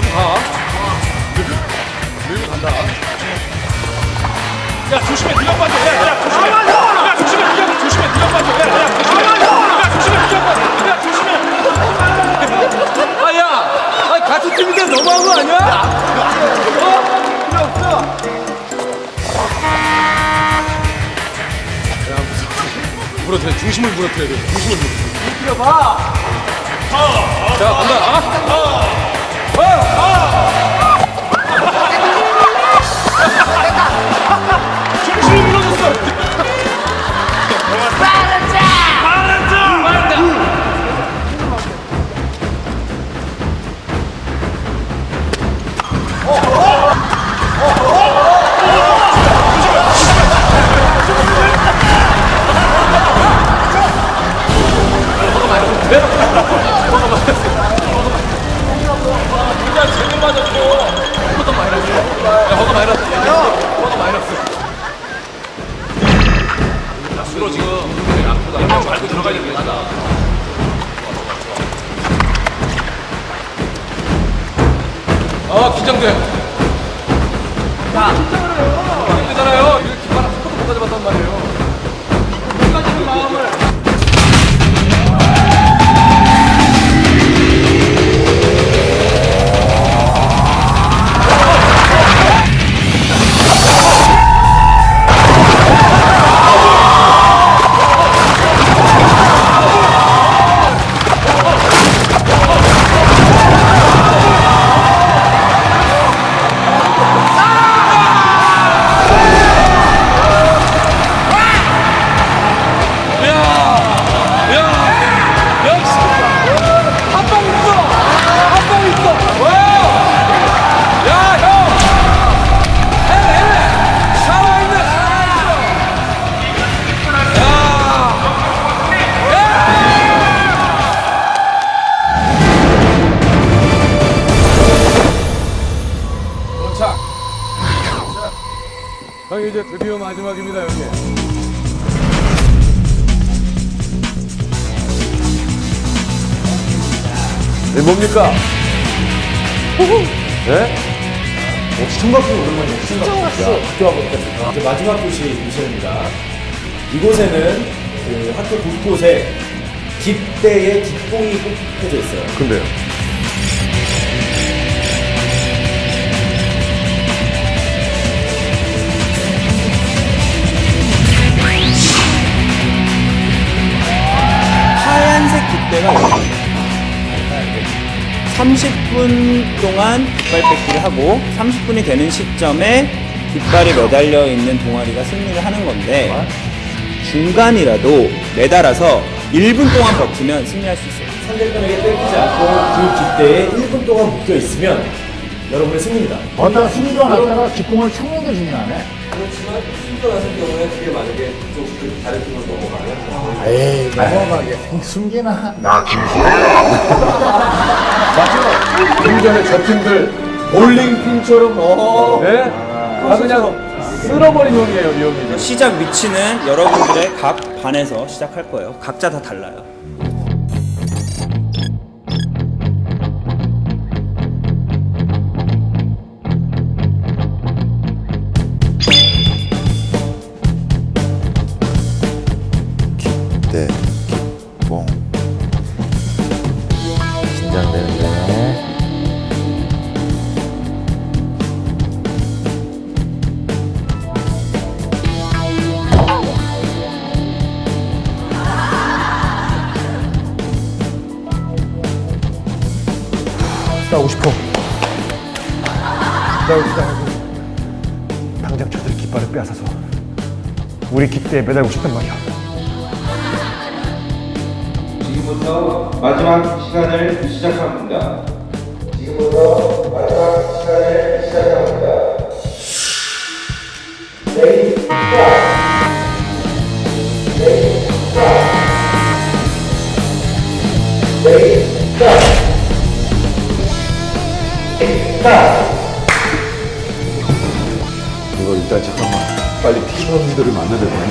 밀고 가. 밀고, 간다. 야 조심해 네가 빠져. 야, 야 조심해. 야 조심해 네가 조심해 네가 빠져. 야, 조심해. 야 조심해 네가 빠져. 야 조심해. 아야, 아 같은 팀인데 너무한 거 아니야? 무너뜨려 중심을 무너뜨려야 돼 중심을 무너뜨려. 봐자 간다. 아. 허도 마이너스. 야, 허도 마이너스. 야, 허도 마이너스. 앞으로 지금 앞으로 한명 밟고 들어가야 되겠다 아, 긴장돼. 자, 긴장되잖아요. 이거 기판 한 번도 못 가져봤단 말이에요. 끝까지는 마음을. 이 이제 드디어 마지막입니다 형님 네, 뭡니까? 네? 시청각수 오랜만이에요. 시청각수. 학교 와 보니까 이제 마지막 교시 미션입니다. 이곳에는 그 학교 곳곳에 깃대의 깃봉이 꼭 펴져 있어요. 근데요. 30분 동안 깃발 뺏기를 하고 30분이 되는 시점에 깃발이 매달려 있는 동아리가 승리를 하는 건데 중간이라도 매달아서 1분 동안 버티면 승리할 수 있어요. 상대편에게 뺏기지 않고 그 깃대에 1분 동안 묶여 있으면 여러분의 승리입니다. 어디다가 숨겨놨다가 뒷공을 찾는 게 중요하네. 그렇지만 숨겨놨을 경우에 그게 만약에 좀 다른 팀으로 넘어가면 에이, 넘어가게. 숨기나. 나 좀 전에 저 팀들 볼링핀처럼 어, 네? 아 그냥 쓸어버린 형이에요 이 형이 시작 위치는 여러분들의 각 반에서 시작할 거예요. 각자 다 달라요. 네, 뽕. 긴장되는데. 싸우고 싶어. 싸우고 싶다고. 당장 저들 깃발을 빼앗아서 우리 깃대에 매달고 싶단 말이야. 지금부터 마지막 시간을 시작합니다. 지금부터 마지막 시간을 시작합니다. 레이 이거 일단 잠깐만. 빨리 팀원들을 만나야 되네.